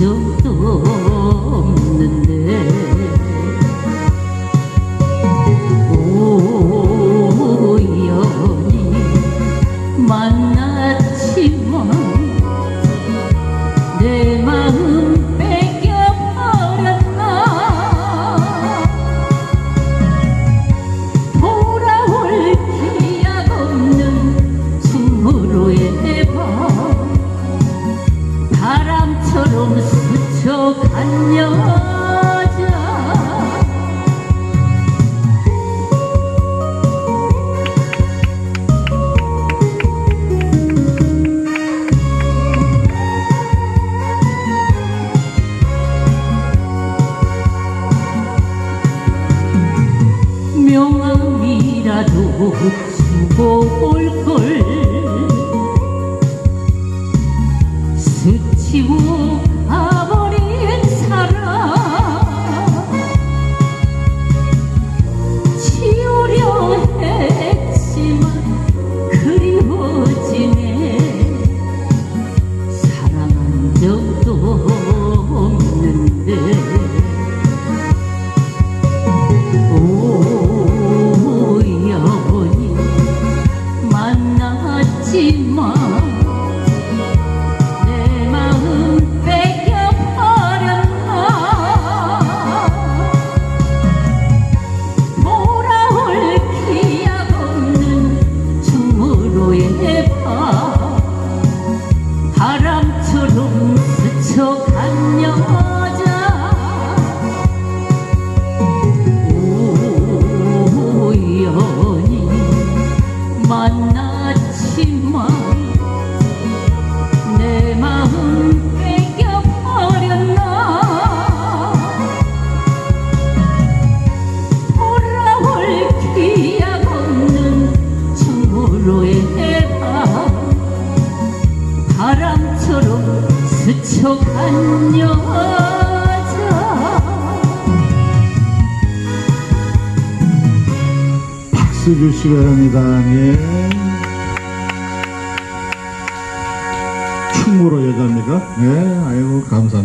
sido 여자 명함이라도 주고 올걸 바람처럼 스쳐간 여자 박수 주시기 바랍니다 네. 충무로 여자입니까? 네 아이고 감사합니다